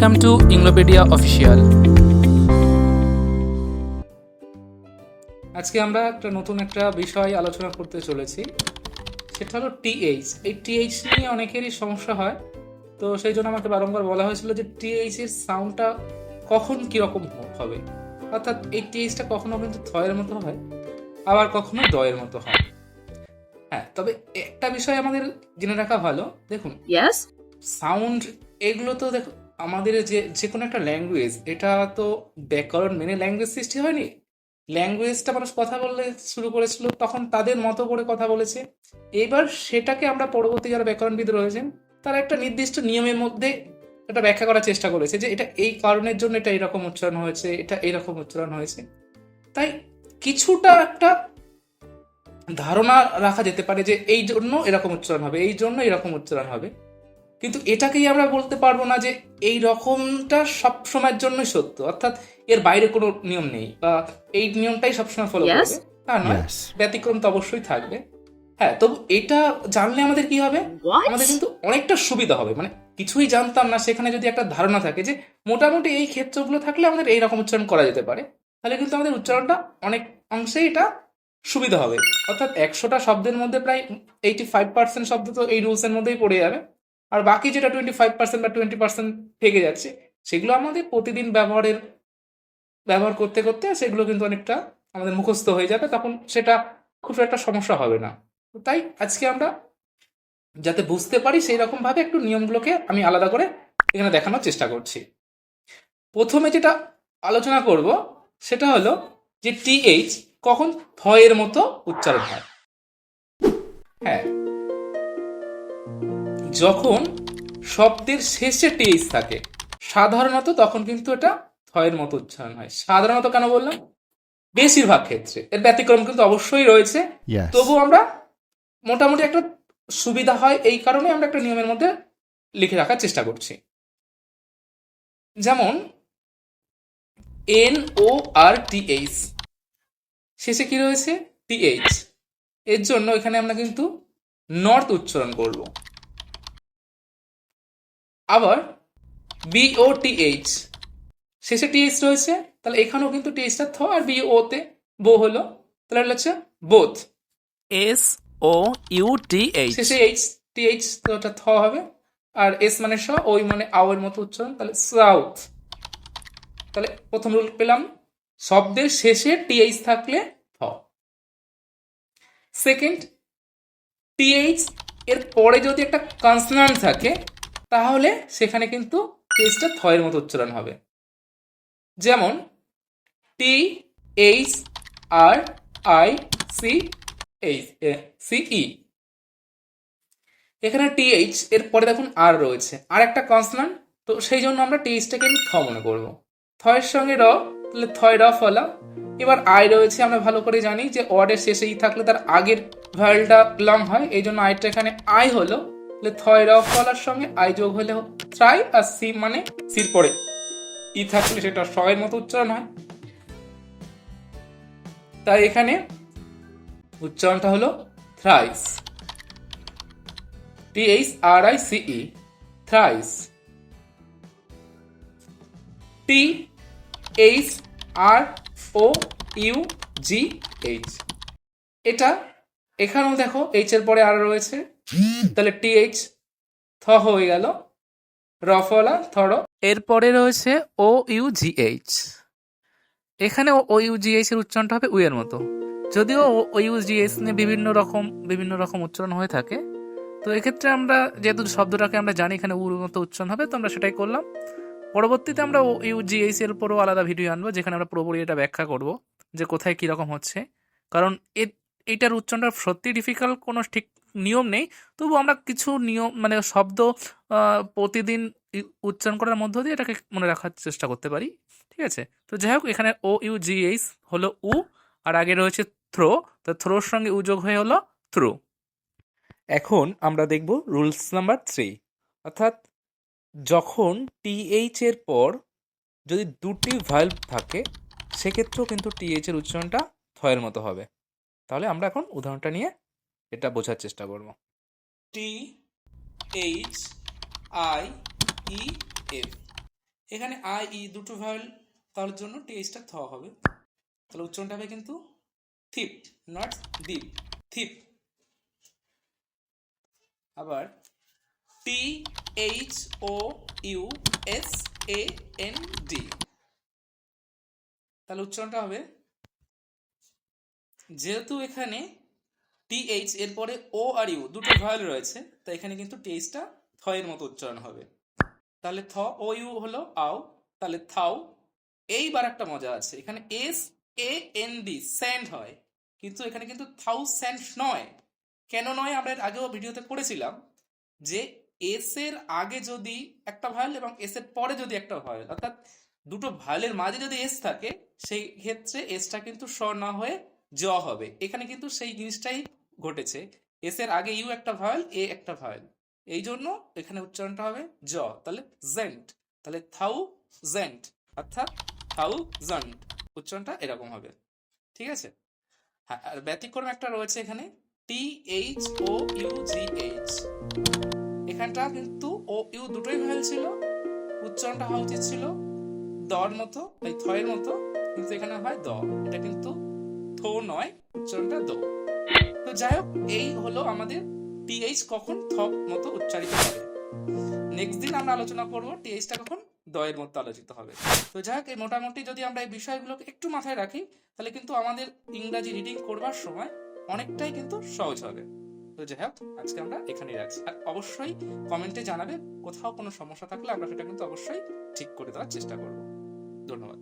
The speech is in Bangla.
ওয়েলকাম টু ইংলোপেডিয়া অফিসিয়াল আজকে আমরা একটা নতুন একটা বিষয় আলোচনা করতে চলেছি। সেটা হলো টিএইচ এই টিএইচ নিয়ে অনেকেরই সমস্যা হয়। তো সেই জন্য আমাকে বারংবার বলা হয়েছিল যে টিএইচ এর সাউন্ডটা কখন কীরকম হবে। অর্থাৎ এই টিএইচটা কখনো কিন্তু থয়ের মতো হয় আবার কখনো দয়ের মতো হয়। হ্যাঁ তবে একটা বিষয় আমাদের জেনে রাখা ভালো। দেখুন? সাউন্ড এগুলো তো দেখো আমাদের যে যে কোনো একটা ল্যাঙ্গুয়েজ এটা তো ব্যাকরণ মেনে ল্যাঙ্গুয়েজ সৃষ্টি হয়নি? ল্যাঙ্গুয়েজটা মানুষ কথা বললে শুরু করেছিল, তখন তাদের মতো করে কথা বলেছে। এবার সেটাকে আমরা পরবর্তী যারা ব্যাকরণবিদ রয়েছেন, তারা একটা নির্দিষ্ট নিয়মের মধ্যে এটা ব্যাখ্যা করার চেষ্টা করেছে যে এটা এই কারণের জন্য এটা এরকম উচ্চারণ হয়েছে, এটা এরকম উচ্চারণ হয়েছে। তাই কিছুটা একটা ধারণা রাখা যেতে পারে যে এই জন্য এরকম উচ্চারণ হবে, এই জন্য এরকম উচ্চারণ হবে। কিন্তু এটাকেই আমরা বলতে পারব না যে এই রকমটা সব সময়ের জন্যই সত্য। অর্থাৎ এর বাইরে কোনো নিয়ম নেই বা এই নিয়মটাই সবসময় ফলো. করবে। তা নয়। ব্যতিক্রম তো অবশ্যই থাকবে। হ্যাঁ তবু এটা জানলে আমাদের কি হবে? আমাদের কিন্তু অনেকটা সুবিধা হবে। মানে কিছুই জানতাম না সেখানে যদি একটা ধারণা থাকে যে মোটামুটি এই ক্ষেত্রগুলো থাকলে আমাদের এই রকম উচ্চারণ করা যেতে পারে তাহলে কিন্তু আমাদের উচ্চারণটা অনেক অংশেই এটা সুবিধা হবে। অর্থাৎ একশোটা শব্দের মধ্যে প্রায় এইটি ফাইভ পার্সেন্ট শব্দ তো এই রুলসের মধ্যেই পড়ে যাবে। আর বাকি যেটা টোয়েন্টি ফাইভ পার্সেন্ট বা টোয়েন্টি পার্সেন্ট থেকে যাচ্ছে, সেগুলো আমাদের প্রতিদিন ব্যবহারের, ব্যবহার করতে করতে সেগুলো কিন্তু অনেকটা আমাদের মুখস্থ হয়ে যাবে, তখন সেটা খুব একটা সমস্যা হবে না। তাই আজকে আমরা যাতে বুঝতে পারি সেই রকম ভাবে একটু নিয়মগুলোকে আমি আলাদা করে এখানে দেখানোর চেষ্টা করছি। প্রথমে যেটা আলোচনা করব, সেটা হলো যে টিএইচ কখন থয়ের মতো উচ্চারণ হয়। হ্যাঁ যখন শব্দের শেষে টিএইচ থাকে সাধারণত তখন কিন্তু এটা থয়ের মতো উচ্চারণ হয়। সাধারণত কেন বললাম? বেশিরভাগ ক্ষেত্রে। এর ব্যতিক্রম কিন্তু অবশ্যই রয়েছে. তবু আমরা মোটামুটি একটা সুবিধা হয় এই কারণে আমরা একটা নিয়মের মধ্যে লিখে রাখার চেষ্টা করছি। যেমন এন ও আর টি এইচ। শেষে কি রয়েছে? টিএইচ এর জন্য এখানে আমরা কিন্তু নর্থ উচ্চারণ করব। আবার বিও টি এইচ শেষে টি এইচ রয়েছে তাহলে এখানেও কিন্তু টি এইচটা থ আর বিও তে বো হলো তাহলে এটা হচ্ছে both S O U T H শেষে এইচ টি এইচ তো ওটা থ হবে আর এস মানে স ওই মানে আওয়ের মতো উচ্চারণ তাহলে সাউথ তাহলে প্রথম রুল পেলাম শব্দের শেষে টি এইচ থাকলে থ। সেকেন্ড টি এইচ এর পরে যদি একটা কনসনান্ট থাকে তাহলে সেখানে কিন্তু টেস্টটা থ এর মতো উচ্চারণ হবে। যেমন T H R I C H C E এখানে টিএইচ এর পরে দেখুন আর রয়েছে। আর একটা কনসনান্ট তো সেই জন্য আমরা টিএইচটাকে আমি থ মনে করব। থয়ের সঙ্গে র, তাহলে থয় র ফলা এবার আই রয়েছে, আমরা ভালো করে জানি যে ওয়ার্ডের শেষে ই থাকলে তার আগের ভ্যালটা লং হয়, এই জন্য আইটা এখানে আই হলো। তাহলে থয় র ফলার সঙ্গে আই যোগ হলে ট্রাই আর সি মানে সির পরে। ই থাকলে সেটা শয়ের মতো উচ্চারণ হয়। তাই এখানে উচ্চারণটা হলো thrice. T H R I C E thrice. T H R O U G H এটা এখানেও দেখো, এইচ এর পরে আর রয়েছে। তাহলে টি এইচ থ হয়ে গেল রফলা থর। এরপরে রয়েছে ও ইউ জি এইচ এখানে ও ইউ জি এইচ এর উচ্চারণটা হবে উয়ের মতো। যদিও ও ইউ জি এইচ নিয়ে বিভিন্ন রকম বিভিন্ন রকম উচ্চারণ হয়ে থাকে। তো এক্ষেত্রে আমরা যেহেতু শব্দটাকে আমরা জানি এখানে উর মতো উচ্চারণ হবে, তো আমরা সেটাই করলাম। পরবর্তীতে আমরা ও ইউ জি এইচ এর উপরও আলাদা ভিডিও আনব, যেখানে আমরা পুরোপুরি এটা ব্যাখ্যা করব যে কোথায় কীরকম হচ্ছে। কারণ এ- এইটার উচ্চারণটা সত্যি ডিফিকাল্ট কোনো ঠিক নিয়ম নেই। তবু আমরা কিছু নিয়ম মানে শব্দ প্রতিদিন উচ্চারণ করার মধ্য দিয়ে এটাকে মনে রাখার চেষ্টা করতে পারি। ঠিক আছে? তো যাই হোক, এখানে ও ইউ জি এইচ হলো উ আর আগে রয়েছে থ্রো তো থ্রোর সঙ্গে উ যোগ হয়ে হলো থ্রু এখন আমরা দেখব রুলস নাম্বার থ্রি অর্থাৎ যখন টিএইচ এর পর যদি দুটি ভাল্ব থাকে, সেক্ষেত্রেও কিন্তু টিএইচ এর উচ্চারণটা থয়ের মতো হবে। তাহলে আমরা এখন উদাহরণটা নিয়ে এটা বোঝার চেষ্টা করব। T H I E F এখানে আই ই দুটো ভাওয়েল তার জন্য টি এইচটা থ হবে। তাহলে উচ্চারণটা হবে কিন্তু থিপ নট দ্বীপ, থিপ। আবার T H O U S A N D তাহলে উচ্চারণটা হবে, যেহেতু এখানে টি এইচ এরপরে ও আর ইউ দুটো ভয়েল রয়েছে তাই এখানে কিন্তু টেস্টটা থ এর মতো উচ্চারণ হবে। তাহলে থ ও ইউ হলো আও, তাহলে থাও, এইবার একটা মজা আছে। এখানে S A N D sand হয়, কিন্তু এখানে কিন্তু থাউ স্যান্ড নয়। কেন নয়? আমরা এর আগেও ভিডিওতে করেছিলাম যে এস এর আগে যদি একটা ভয়েল এবং এস এর পরে যদি একটা ভয়েল অর্থাৎ দুটো ভয়েলের মাঝে যদি এস থাকে, সেই ক্ষেত্রে এসটা কিন্তু স না হয়ে জ হবে। এখানে কিন্তু সেই জিনিসটাই ঘটেছে। এস এর আগে ইউ একটা ভয়েল এ একটা ভয়েল এই জন্য এখানে উচ্চারণটা হবে জ। তাহলে জেন্ট তাহলে থাউ জেন্ট অর্থাথ থাউ জেন্ট উচ্চারণটা এরকম হবে। ঠিক আছে? হ্যাঁ আর ব্যতিক্রম একটা রয়েছে এখানে। T H O U G H এখানটা কিন্তু ও ইউ দুটোই ভয়েল ছিল। উচ্চারণটা হওয়া উচিত ছিল দর মতো এই থয়ের মতো। কিন্তু এখানে হয় দ। এটা কিন্তু থো নয়, উচ্চারণটা দ। তো যাই হোক, এই হলো আমাদের টিএইচ কখন থ মতো উচ্চারিত হবে। নেক্সট দিন আমরা আলোচনা করব টিএইচটা কখন দয়ের মতো আলোচিত হবে। তো যাই হোক, এই মোটামুটি যদি আমরা এই বিষয়গুলোকে একটু মাথায় রাখি, তাহলে কিন্তু আমাদের ইংরাজি রিডিং করবার সময় অনেকটাই কিন্তু সহজ হবে। তো যাই হোক, আজকে আমরা এখানেই রাখছি। আর অবশ্যই কমেন্টে জানাবে, কোথাও কোনো সমস্যা থাকলে আমরা সেটা কিন্তু অবশ্যই ঠিক করে দেওয়ার চেষ্টা করব। ধন্যবাদ।